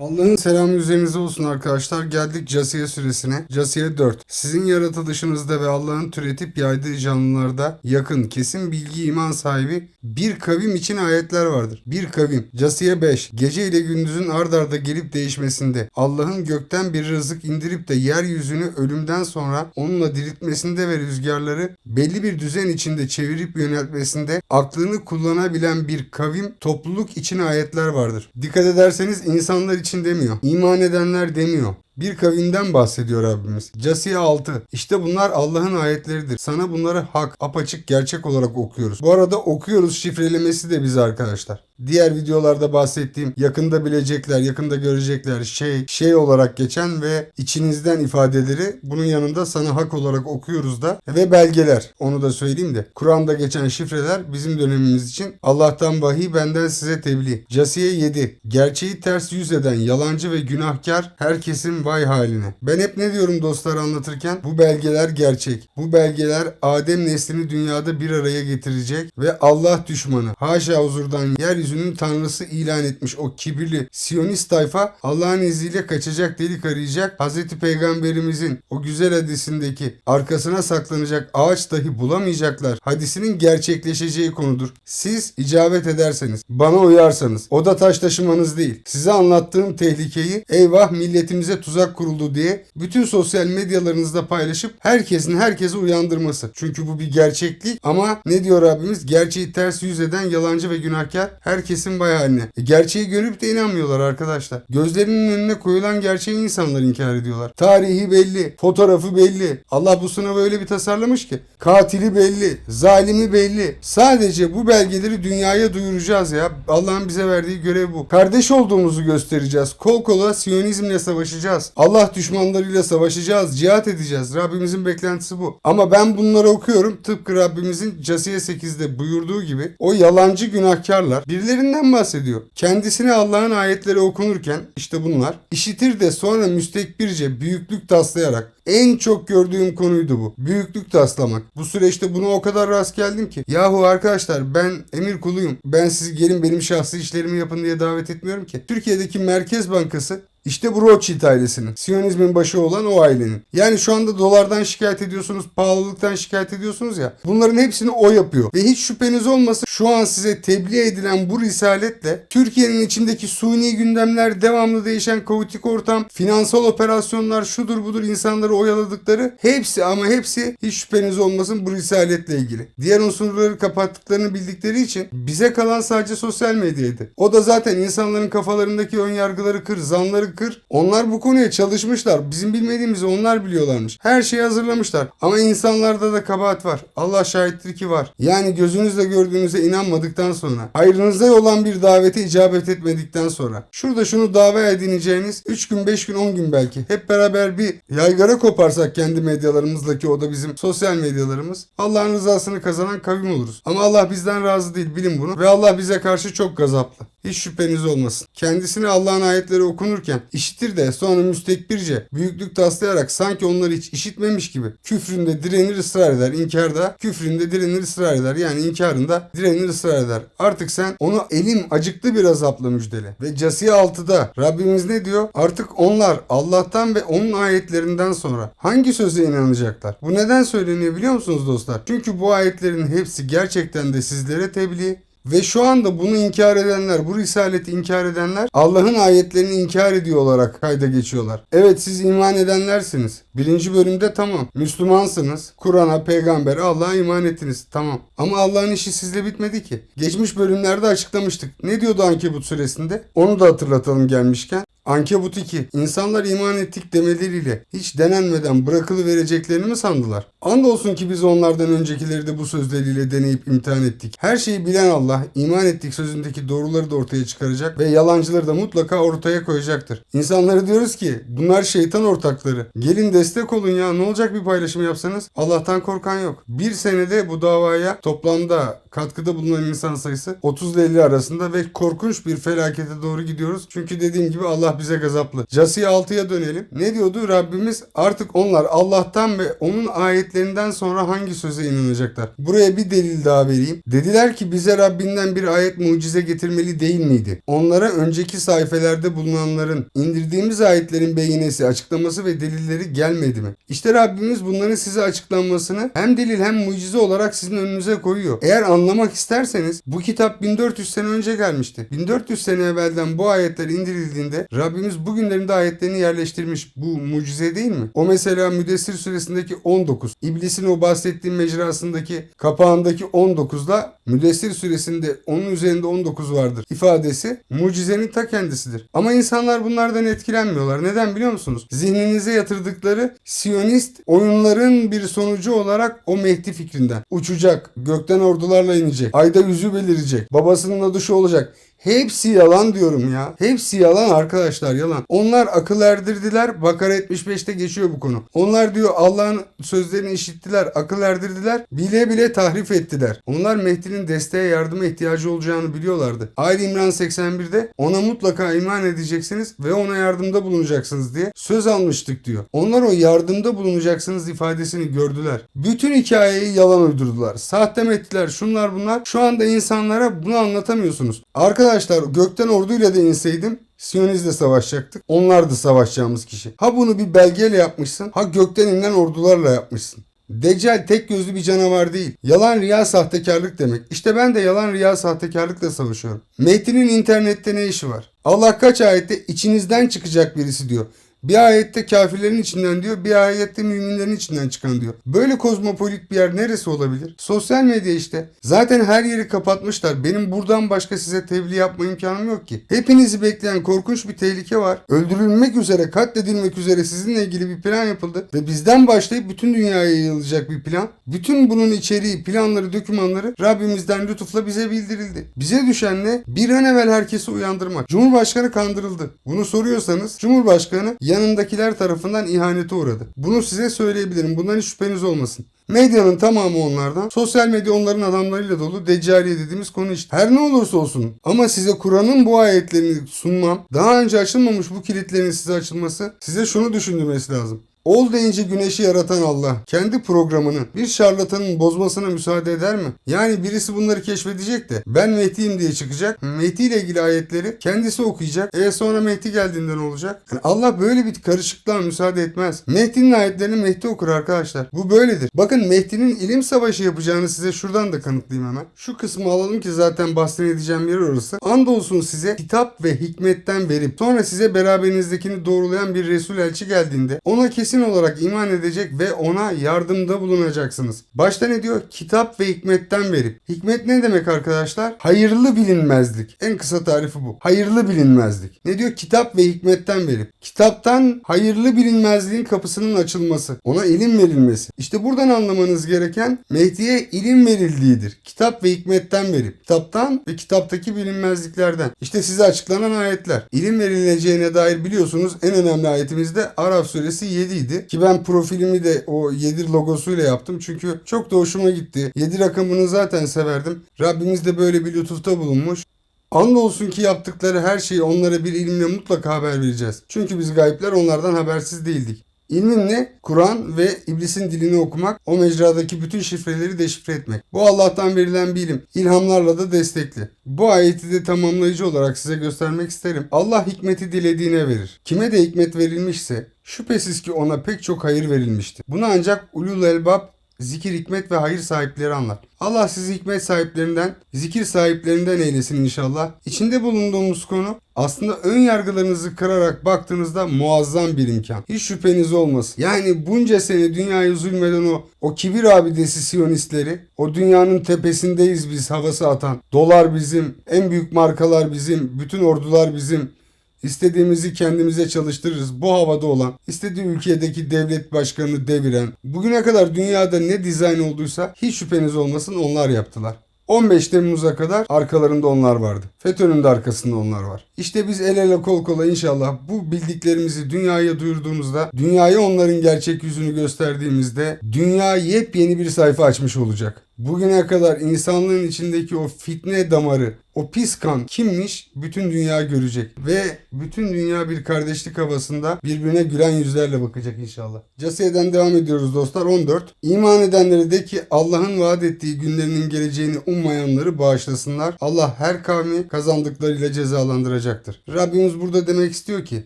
Allah'ın selamı üzerinize olsun arkadaşlar. Geldik Casiye süresine. Casiye 4. Sizin yaratılışınızda ve Allah'ın türetip yaydığı canlılarda yakın, kesin bilgi iman sahibi bir kavim için ayetler vardır. Bir kavim. Casiye 5. Gece ile gündüzün ard arda gelip değişmesinde, Allah'ın gökten bir rızık indirip de yeryüzünü ölümden sonra onunla diriltmesinde ve rüzgarları belli bir düzen içinde çevirip yöneltmesinde aklını kullanabilen bir kavim topluluk için ayetler vardır. Dikkat ederseniz insanlar için demiyor. İman edenler demiyor. Bir kavimden bahsediyor Rabbimiz. Casiye 6. İşte bunlar Allah'ın ayetleridir. Sana bunları hak, apaçık, gerçek olarak okuyoruz. Bu arada okuyoruz şifrelemesi de bize arkadaşlar. Diğer videolarda bahsettiğim yakında bilecekler, yakında görecekler şey, şey olarak geçen ve içinizden ifadeleri bunun yanında sana hak olarak okuyoruz da ve belgeler. Onu da söyleyeyim de. Kur'an'da geçen şifreler bizim dönemimiz için Allah'tan vahiy benden size tebliğ. Casiye 7. Gerçeği ters yüz eden yalancı ve günahkar herkesin vay haline. Ben hep ne diyorum dostlar anlatırken? Bu belgeler gerçek. Bu belgeler Adem neslini dünyada bir araya getirecek ve Allah düşmanı haşa huzurdan yeryüzünün tanrısı ilan etmiş o kibirli Siyonist tayfa Allah'ın izniyle kaçacak delik arayacak. Hazreti Peygamberimizin o güzel hadisindeki arkasına saklanacak ağaç dahi bulamayacaklar. Hadisinin gerçekleşeceği konudur. Siz icabet ederseniz, bana uyarsanız, o da taş taşımanız değil. Size anlattığım tehlikeyi eyvah milletimize tuzak kuruldu diye bütün sosyal medyalarınızda paylaşıp herkesin herkesi uyandırması. Çünkü bu bir gerçeklik ama ne diyor Rabbimiz? Gerçeği ters yüz eden yalancı ve günahkar herkesin bay haline. E, gerçeği görüp de inanmıyorlar arkadaşlar. Gözlerinin önüne koyulan gerçeği insanlar inkar ediyorlar. Tarihi belli, fotoğrafı belli. Allah bu sınavı öyle bir tasarlamış ki. Katili belli, zalimi belli. Sadece bu belgeleri dünyaya duyuracağız ya. Allah'ın bize verdiği görev bu. Kardeş olduğumuzu göstereceğiz. Kol kola Siyonizmle savaşacağız. Allah düşmanlarıyla savaşacağız. Cihat edeceğiz. Rabbimizin beklentisi bu. Ama ben bunları okuyorum. Tıpkı Rabbimizin Casiye 8'de buyurduğu gibi o yalancı günahkarlar birilerinden bahsediyor. Kendisine Allah'ın ayetleri okunurken işte bunlar işitir de sonra müstekbirce büyüklük taslayarak en çok gördüğüm konuydu bu. Büyüklük taslamak. Bu süreçte buna o kadar rast geldim ki. Yahu arkadaşlar ben emir kuluyum. Ben sizi gelin benim şahsi işlerimi yapın diye davet etmiyorum ki. Türkiye'deki Merkez Bankası işte bu Rothschild ailesinin. Siyonizmin başı olan o ailenin. Yani şu anda dolardan şikayet ediyorsunuz, pahalılıktan şikayet ediyorsunuz ya. Bunların hepsini o yapıyor. Ve hiç şüpheniz olmasın şu an size tebliğ edilen bu risaletle Türkiye'nin içindeki suni gündemler, devamlı değişen kaotik ortam, finansal operasyonlar, şudur budur insanları oyaladıkları hepsi ama hepsi hiç şüpheniz olmasın bu risaletle ilgili. Diğer unsurları kapattıklarını bildikleri için bize kalan sadece sosyal medyaydı. O da zaten insanların kafalarındaki ön yargıları kır, zanları kır. Onlar bu konuya çalışmışlar. Bizim bilmediğimizi onlar biliyorlarmış. Her şeyi hazırlamışlar. Ama insanlarda da kabahat var. Allah şahittir ki var. Yani gözünüzle gördüğünüze inanmadıktan sonra, hayrınıza olan bir davete icabet etmedikten sonra, şurada şunu dava edineceğiniz 3 gün, 5 gün, 10 gün belki hep beraber bir yaygara koparsak kendi medyalarımızla ki o da bizim sosyal medyalarımız Allah'ın rızasını kazanan kavim oluruz. Ama Allah bizden razı değil bilin bunu ve Allah bize karşı çok gazaplı. Hiç şüpheniz olmasın. Kendisine Allah'ın ayetleri okunurken işitir de sonra müstekbirce büyüklük taslayarak sanki onları hiç işitmemiş gibi küfründe direnir ısrar eder. İnkarda küfründe direnir ısrar eder. Yani inkarında direnir ısrar eder. Artık sen onu elim acıklı bir azapla müjdele. Ve Casiye 6'da Rabbimiz ne diyor? Artık onlar Allah'tan ve onun ayetlerinden sonra hangi söze inanacaklar? Bu neden söyleniyor biliyor musunuz dostlar? Çünkü bu ayetlerin hepsi gerçekten de sizlere tebliğ ve şu anda bunu inkar edenler, bu risaleti inkar edenler Allah'ın ayetlerini inkar ediyor olarak kayda geçiyorlar. Evet siz iman edenlersiniz. Birinci bölümde tamam. Müslümansınız. Kur'an'a, peygambere, Allah'a iman ettiniz. Tamam. Ama Allah'ın işi sizle bitmedi ki. Geçmiş bölümlerde açıklamıştık. Ne diyordu Ankebut suresinde? Onu da hatırlatalım gelmişken. Ankebut 2. İnsanlar iman ettik demeleriyle hiç denenmeden bırakılı vereceklerini mi sandılar? Andolsun ki biz onlardan öncekileri de bu sözleriyle deneyip imtihan ettik. Her şeyi bilen Allah iman ettik sözündeki doğruları da ortaya çıkaracak ve yalancıları da mutlaka ortaya koyacaktır. İnsanlara diyoruz ki bunlar şeytan ortakları. Gelin destek olun ya ne olacak bir paylaşım yapsanız? Allah'tan korkan yok. Bir senede bu davaya toplamda katkıda bulunan insan sayısı 30 ile 50 arasında ve korkunç bir felakete doğru gidiyoruz. Çünkü dediğim gibi Allah Bize gazaplı. Casiye 6'ya dönelim. Ne diyordu Rabbimiz? Artık onlar Allah'tan ve onun ayetlerinden sonra hangi söze inanacaklar? Buraya bir delil daha vereyim. Dediler ki bize Rabbinden bir ayet mucize getirmeli değil miydi? Onlara önceki sayfelerde bulunanların indirdiğimiz ayetlerin beyinesi, açıklaması ve delilleri gelmedi mi? İşte Rabbimiz bunların size açıklanmasını hem delil hem mucize olarak sizin önünüze koyuyor. Eğer anlamak isterseniz bu kitap 1400 sene önce gelmişti. 1400 sene evvelden bu ayetler indirildiğinde Rabbimiz bugünlerinde ayetlerini yerleştirmiş. Bu mucize değil mi? O mesela Müdessir suresindeki 19. İblisin o bahsettiğim mecrasındaki kapağındaki 19'la Müdessir suresinde onun üzerinde 19 vardır ifadesi mucizenin ta kendisidir. Ama insanlar bunlardan etkilenmiyorlar. Neden biliyor musunuz? Zihninize yatırdıkları Siyonist oyunların bir sonucu olarak o Mehdi fikrinden. Uçacak, gökten ordularla inecek, ayda yüzü belirecek, babasının adı şu olacak. Hepsi yalan diyorum ya. Hepsi yalan arkadaşlar yalan. Onlar akıl erdirdiler. Bakara 75'te geçiyor bu konu. Onlar diyor Allah'ın sözlerini işittiler, akıl erdirdiler. Bile bile tahrif ettiler. Onlar Mehdi'nin desteğe yardıma ihtiyacı olacağını biliyorlardı. Ali İmran 81'de ona mutlaka iman edeceksiniz ve ona yardımda bulunacaksınız diye söz almıştık diyor. Onlar o yardımda bulunacaksınız ifadesini gördüler. Bütün hikayeyi yalan uydurdular. Sahtem ettiler şunlar bunlar. Şu anda insanlara bunu anlatamıyorsunuz. Arkadaşlar gökten orduyla da inseydim Siyonizle savaşacaktık. Onlar da savaşacağımız kişi. Ha bunu bir belgeyle yapmışsın. Ha gökten inen ordularla yapmışsın. Deccal tek gözlü bir canavar değil. Yalan riya sahtekarlık demek. İşte ben de yalan riya sahtekarlıkla savaşıyorum. Mehdi'nin internette ne işi var? Allah kaç ayette içinizden çıkacak birisi diyor. Bir ayette kafirlerin içinden diyor, bir ayette müminlerin içinden çıkan diyor. Böyle kozmopolit bir yer neresi olabilir? Sosyal medya işte. Zaten her yeri kapatmışlar. Benim buradan başka size tebliğ yapma imkanım yok ki. Hepinizi bekleyen korkunç bir tehlike var. Öldürülmek üzere, katledilmek üzere sizinle ilgili bir plan yapıldı. Ve bizden başlayıp bütün dünyaya yayılacak bir plan. Bütün bunun içeriği, planları, dokümanları Rabbimizden lütufla bize bildirildi. Bize düşen ne? Bir an evvel herkesi uyandırmak. Cumhurbaşkanı kandırıldı. Bunu soruyorsanız Cumhurbaşkanı yanındakiler tarafından ihanete uğradı. Bunu size söyleyebilirim. Bundan hiç şüpheniz olmasın. Medyanın tamamı onlardan. Sosyal medya onların adamlarıyla dolu. Deccaliye dediğimiz konu işte. Her ne olursa olsun. Ama size Kur'an'ın bu ayetlerini sunmam, daha önce açılmamış bu kilitlerin size açılması size şunu düşündürmesi lazım. Ol deyince güneşi yaratan Allah kendi programını bir şarlatanın bozmasına müsaade eder mi? Yani birisi bunları keşfedecek de ben Mehdi'yim diye çıkacak. Mehdi ile ilgili ayetleri kendisi okuyacak. E sonra Mehdi geldiğinde ne olacak? Yani Allah böyle bir karışıklığa müsaade etmez. Mehdi'nin ayetlerini Mehdi okur arkadaşlar. Bu böyledir. Bakın Mehdi'nin ilim savaşı yapacağını size şuradan da kanıtlayayım hemen. Şu kısmı alalım ki zaten bahsedeceğim yer orası. Andolsun size kitap ve hikmetten verip sonra size beraberinizdekini doğrulayan bir Resul elçi geldiğinde ona kesin olarak iman edecek ve ona yardımda bulunacaksınız. Başta ne diyor? Kitap ve hikmetten verip. Hikmet ne demek arkadaşlar? Hayırlı bilinmezlik. En kısa tarifi bu. Hayırlı bilinmezlik. Ne diyor? Kitap ve hikmetten verip. Kitaptan hayırlı bilinmezliğin kapısının açılması. Ona ilim verilmesi. İşte buradan anlamanız gereken Mehdi'ye ilim verildiğidir. Kitap ve hikmetten verip. Kitaptan ve kitaptaki bilinmezliklerden. İşte size açıklanan ayetler. İlim verileceğine dair biliyorsunuz en önemli ayetimiz de Araf suresi 7 idi. Ki ben profilimi de o 7 logosuyla yaptım. Çünkü çok da hoşuma gitti. 7 rakamını zaten severdim. Rabbimiz de böyle bir lütufta bulunmuş. Andolsun ki yaptıkları her şeyi onlara bir ilimle mutlaka haber vereceğiz. Çünkü biz gayipler onlardan habersiz değildik. İlmin ne? Kur'an ve iblisin dilini okumak, o mecradaki bütün şifreleri deşifre etmek. Bu Allah'tan verilen bir ilim. İlhamlarla da destekli. Bu ayeti de tamamlayıcı olarak size göstermek isterim. Allah hikmeti dilediğine verir. Kime de hikmet verilmişse şüphesiz ki ona pek çok hayır verilmiştir. Bunu ancak ulul elbab zikir, hikmet ve hayır sahipleri anlar. Allah sizi hikmet sahiplerinden, zikir sahiplerinden eylesin inşallah. İçinde bulunduğumuz konu aslında ön yargılarınızı kırarak baktığınızda muazzam bir imkan. Hiç şüpheniz olmasın. Yani bunca sene dünyayı zulmeden o, o kibir abidesi siyonistleri, o dünyanın tepesindeyiz biz havası atan. Dolar bizim, en büyük markalar bizim, bütün ordular bizim. İstediğimizi kendimize çalıştırırız. Bu havada olan, istediği ülkedeki devlet başkanını deviren, bugüne kadar dünyada ne dizayn olduysa hiç şüpheniz olmasın onlar yaptılar. 15 Temmuz'a kadar arkalarında onlar vardı. FETÖ'nün de arkasında onlar var. İşte biz el ele kol kola inşallah bu bildiklerimizi dünyaya duyurduğumuzda, dünyaya onların gerçek yüzünü gösterdiğimizde dünya yepyeni bir sayfa açmış olacak. Bugüne kadar insanlığın içindeki o fitne damarı, O pis kan kimmiş bütün dünya görecek. Ve bütün dünya bir kardeşlik havasında birbirine gülen yüzlerle bakacak inşallah. Casiye'den devam ediyoruz dostlar. 14. İman edenleri de ki Allah'ın vaat ettiği günlerinin geleceğini ummayanları bağışlasınlar. Allah her kavmi kazandıklarıyla cezalandıracaktır. Rabbimiz burada demek istiyor ki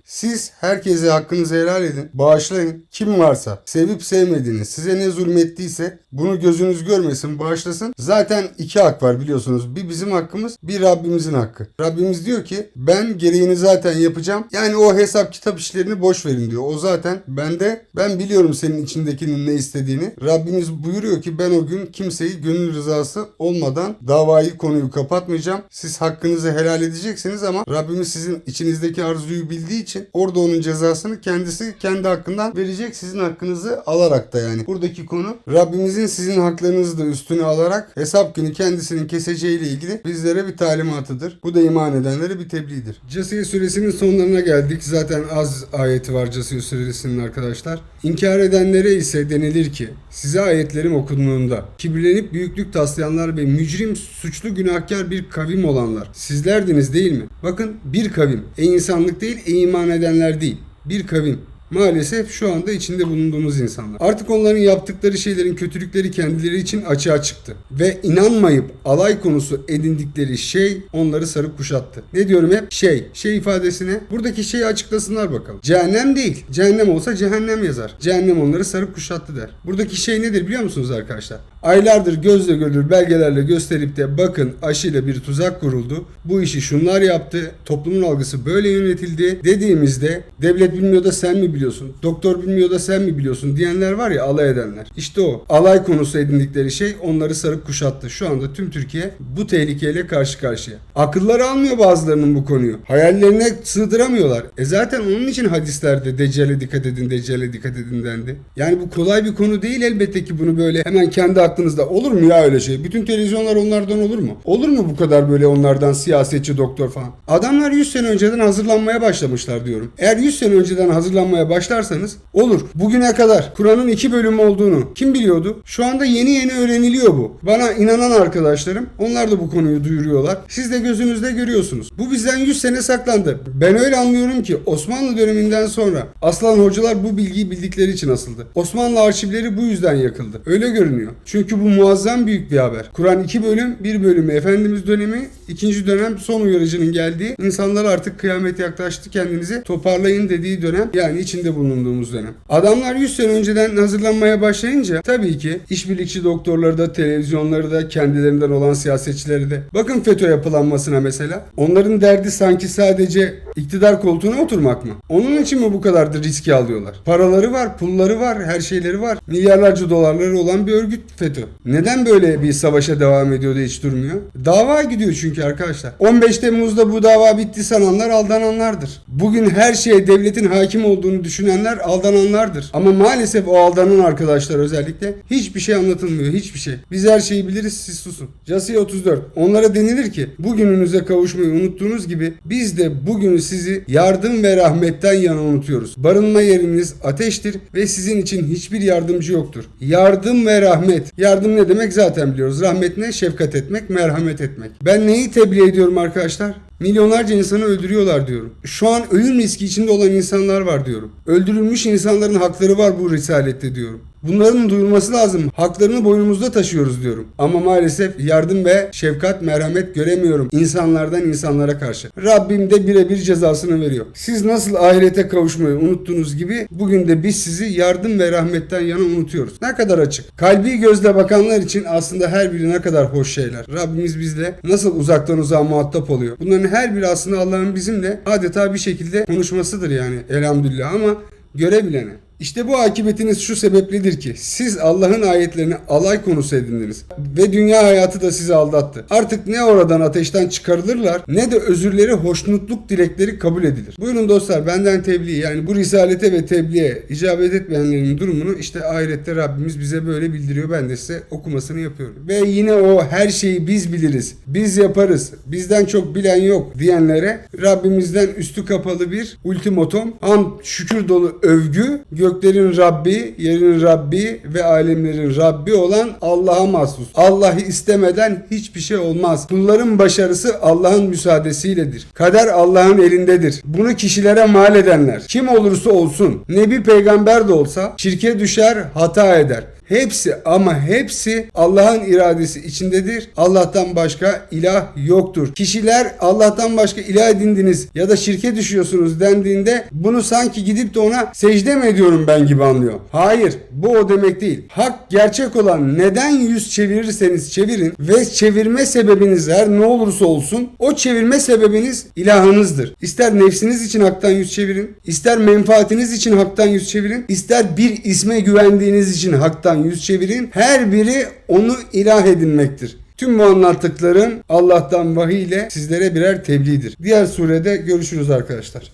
siz herkese hakkınızı helal edin. Bağışlayın. Kim varsa sevip sevmediğiniz size ne zulmettiyse bunu gözünüz görmesin bağışlasın. Zaten iki hak var biliyorsunuz. Bir bizim hakkımız bir Rabbimizin hakkı. Rabbimiz diyor ki ben gereğini zaten yapacağım. Yani o hesap kitap işlerini boş verin diyor. O zaten bende ben biliyorum senin içindekinin ne istediğini. Rabbimiz buyuruyor ki ben o gün kimseyi gönül rızası olmadan davayı konuyu kapatmayacağım. Siz hakkınızı helal edeceksiniz ama Rabbimiz sizin içinizdeki arzuyu bildiği için orada onun cezasını kendisi kendi hakkından verecek sizin hakkınızı alarak da yani. Buradaki konu Rabbimizin sizin haklarınızı da üstüne alarak hesap günü kendisinin keseceğiyle ilgili bizlere bir talimatıdır. Bu da iman edenlere bir tebliğdir. Casiye suresinin sonlarına geldik. Zaten az ayeti var Casiye suresinin arkadaşlar. İnkar edenlere ise denilir ki size ayetlerim okunduğunda kibirlenip büyüklük taslayanlar ve mücrim suçlu günahkar bir kavim olanlar sizlerdiniz değil mi? Bakın bir kavim. E insanlık değil, e iman edenler değil. Bir kavim. Maalesef şu anda içinde bulunduğumuz insanlar. Artık onların yaptıkları şeylerin kötülükleri kendileri için açığa çıktı. Ve inanmayıp alay konusu edindikleri şey onları sarıp kuşattı. Ne diyorum hep? Şey. Şey ifadesine. Buradaki şeyi açıklasınlar bakalım. Cehennem değil. Cehennem olsa cehennem yazar. Cehennem onları sarıp kuşattı der. Buradaki şey nedir biliyor musunuz arkadaşlar? Aylardır gözle görülür belgelerle gösterip de bakın aşıyla bir tuzak kuruldu. Bu işi şunlar yaptı. Toplumun algısı böyle yönetildi dediğimizde devlet bilmiyor da sen mi biliyorsun? Doktor bilmiyor da sen mi biliyorsun? diyenler var ya alay edenler. İşte o. Alay konusu edindikleri şey onları sarıp kuşattı. Şu anda tüm Türkiye bu tehlikeyle karşı karşıya. Akılları almıyor bazılarının bu konuyu. Hayallerine sığdıramıyorlar. E zaten onun için hadislerde Deccal'e dikkat edin, Deccal'e dikkat edin dendi. Yani bu kolay bir konu değil elbette ki bunu böyle hemen kendi aklınızda olur mu ya öyle şey? Bütün televizyonlar onlardan olur mu? Olur mu bu kadar böyle onlardan siyasetçi, doktor falan? Adamlar 100 sene önceden hazırlanmaya başlamışlar diyorum. Eğer 100 sene önceden hazırlanmaya başlarsanız olur. Bugüne kadar Kur'an'ın iki bölüm olduğunu kim biliyordu? Şu anda yeni yeni öğreniliyor bu. Bana inanan arkadaşlarım onlar da bu konuyu duyuruyorlar. Siz de gözünüzde görüyorsunuz. Bu bizden 100 sene saklandı. Ben öyle anlıyorum ki Osmanlı döneminden sonra aslan hocalar bu bilgiyi bildikleri için asıldı. Osmanlı arşivleri bu yüzden yakıldı. Öyle görünüyor. Çünkü bu muazzam büyük bir haber. Kur'an iki bölüm, bir bölümü Efendimiz dönemi, ikinci dönem son uyarıcının geldiği, insanlar artık kıyamet yaklaştı kendinizi toparlayın dediği dönem yani içinde bulunduğumuz dönem. Adamlar 100 sene önceden hazırlanmaya başlayınca tabii ki işbirlikçi doktorları da televizyonları da kendilerinden olan siyasetçileri de bakın FETÖ yapılanmasına mesela onların derdi sanki sadece iktidar koltuğuna oturmak mı? Onun için mi bu kadar da riski alıyorlar? Paraları var, pulları var, her şeyleri var. Milyarlarca dolarları olan bir örgüt FETÖ. Neden böyle bir savaşa devam ediyor da hiç durmuyor? Dava gidiyor çünkü arkadaşlar. 15 Temmuz'da bu dava bitti sananlar aldananlardır. Bugün her şeye devletin hakim olduğunu düşünenler aldananlardır. Ama maalesef o aldanan arkadaşlar özellikle hiçbir şey anlatılmıyor. Hiçbir şey. Biz her şeyi biliriz siz susun. Casiye 34. Onlara denilir ki bugününüze kavuşmayı unuttuğunuz gibi biz de bugünü sizi yardım ve rahmetten yana unutuyoruz. Barınma yeriniz ateştir ve sizin için hiçbir yardımcı yoktur. Yardım ve rahmet. Yardım ne demek zaten biliyoruz. Rahmet ne? Şefkat etmek, merhamet etmek. Ben neyi tebliğ ediyorum arkadaşlar? Milyonlarca insanı öldürüyorlar diyorum. Şu an ölüm riski içinde olan insanlar var diyorum. Öldürülmüş insanların hakları var bu risalette diyorum. Bunların duyulması lazım. Haklarını boynumuzda taşıyoruz diyorum. Ama maalesef yardım ve şefkat, merhamet göremiyorum insanlardan insanlara karşı. Rabbim de birebir cezasını veriyor. Siz nasıl ahirete kavuşmayı unuttuğunuz gibi bugün de biz sizi yardım ve rahmetten yana unutuyoruz. Ne kadar açık. Kalbi gözle bakanlar için aslında her biri ne kadar hoş şeyler. Rabbimiz bizle nasıl uzaktan uzağa muhatap oluyor. Bunların her biri aslında Allah'ın bizimle adeta bir şekilde konuşmasıdır yani elhamdülillah ama görebilene. İşte bu akıbetiniz şu sebepledir ki siz Allah'ın ayetlerini alay konusu edindiniz ve dünya hayatı da sizi aldattı. Artık ne oradan ateşten çıkarılırlar ne de özürleri hoşnutluk dilekleri kabul edilir. Buyurun dostlar benden tebliğ yani bu risalete ve tebliğe icabet etmeyenlerin durumunu işte ahirette Rabbimiz bize böyle bildiriyor. Ben de size okumasını yapıyorum. Ve yine o her şeyi biz biliriz, biz yaparız, bizden çok bilen yok diyenlere Rabbimizden üstü kapalı bir ultimatom, an şükür dolu övgü, gök göklerin Rabbi, yerin Rabbi ve alemlerin Rabbi olan Allah'a mahsus. Allah'ı istemeden hiçbir şey olmaz. Kulların başarısı Allah'ın müsaadesiyledir. Kader Allah'ın elindedir. Bunu kişilere mal edenler kim olursa olsun, nebi peygamber de olsa şirke düşer, hata eder. Hepsi ama hepsi Allah'ın iradesi içindedir. Allah'tan başka ilah yoktur. Kişiler Allah'tan başka ilah edindiniz ya da şirke düşüyorsunuz dendiğinde bunu sanki gidip de ona secde mi ediyorum ben gibi anlıyor. Hayır bu o demek değil. Hak gerçek olan neden yüz çevirirseniz çevirin ve çevirme sebebiniz her ne olursa olsun o çevirme sebebiniz ilahınızdır. İster nefsiniz için haktan yüz çevirin, ister menfaatiniz için haktan yüz çevirin, ister bir isme güvendiğiniz için haktan yüz çevirin. Her biri onu ilah edinmektir. Tüm bu anlattıklarım Allah'tan vahiy ile sizlere birer tebliğdir. Diğer surede görüşürüz arkadaşlar.